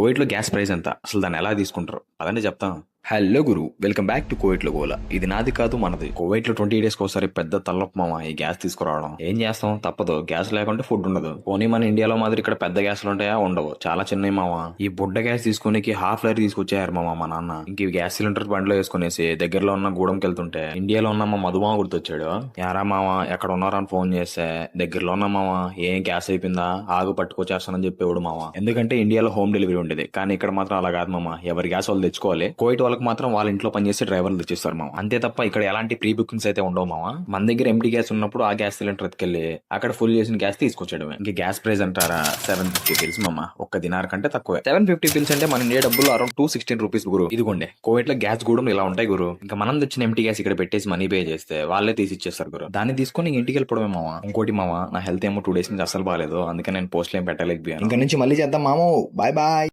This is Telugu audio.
వైట్లో గ్యాస్ ప్రైస్ ఎంత? అసలు దాన్ని ఎలా తీసుకుంటారు? అలానే చెప్తాం. Hello guru welcome back to కోవిట్లో గోలా. ఇది నాది కాదు మనది. కోవిట్లో ట్వంటీ డేస్ ఒకసారి పెద్ద తలనొప్పి ఈ గ్యాస్ తీసుకురావడం. ఏం చేస్తాం? తప్పదు. గ్యాస్ లేకుంటే ఫుడ్ ఉండదు. పోనీ మన ఇండియాలో మాదిరి ఇక్కడ పెద్ద గ్యాస్లు ఉంటాయా? ఉండవు. చాలా చిన్నవి మామ. ఈ బుడ్డ గ్యాస్ తీసుకునేకి హాఫ్ లైర్ తీసుకొచ్చారు మామ మా నాన్న. ఇంక గ్యాస్ సిలిండర్ బండిలో వేసుకునేసి దగ్గరలో ఉన్న గూడెంకి వెళ్తుంటే ఇండియాలో ఉన్న మా మధుమామ గుర్తొచ్చాడు. యారా మామ ఎక్కడ ఉన్నారా అని ఫోన్ చేస్తే దగ్గరలో ఉన్న మామ ఏం గ్యాస్ అయిపోయిందా? ఆగు పట్టుకొచ్చేస్తానని చెప్పేవాడు మామ. ఎందుకంటే ఇండియాలో హోమ్ డెలివరీ ఉండేది. కానీ ఇక్కడ మాత్రం అలా కాదు మామ. ఎవరి గ్యాస్ వాళ్ళు తెచ్చుకోవాలి. కోవిడ్ వాళ్ళకి మాత్రం వాళ్ళ ఇంట్లో పనిచేసే డ్రైవర్లు తెచ్చిస్తారు మామ. అంతే తప్ప ఇక్కడ ఎలాంటి ప్రీ బుకింగ్స్ అయితే ఉండవు మామ. మన దగ్గర ఎంటీ గ్యాస్ ఉన్నప్పుడు ఆ గ్యాస్ సిలిండర్ ఎత్తుకెళ్ళి అక్కడ ఫుల్ చేసిన గ్యాస్ తీసుకొచ్చాడు ఇంక గ్యాస్ ప్రైస్ అంటారా? సెవెన్ ఫిఫ్టీ పిల్స్ మామ. ఒక్క దినార్ కంటే తక్కువే. సెవెన్ ఫిఫ్టీ పిల్స్ అంటే మన ఇండియా డబ్బులు around two sixteen rupees guru. ఇదిగోండి కోవిడ్లో గ్యాస్ కూడా ఇలా ఉంటాయి గురు. ఇంకా మనం తెచ్చిన ఎంటీ గ్యాస్ ఇక్కడ పెట్టేసి మనీ పే చేస్తే వాళ్ళే తీసి ఇచ్చేస్తారు గురు. దాన్ని తీసుకొని ఇంటికి వెళ్ళిపోవడమే మామ. ఇంకోటి మామ నా హెల్త్ ఏమో టూ డేస్ నుంచి అసలు బాగాలేదు అందుకే నేను పోస్ట్ ఏం పెట్టలేకపోయాను. ఇంకా నుంచి మళ్ళీ చేద్దాం మామూ. Bye bye.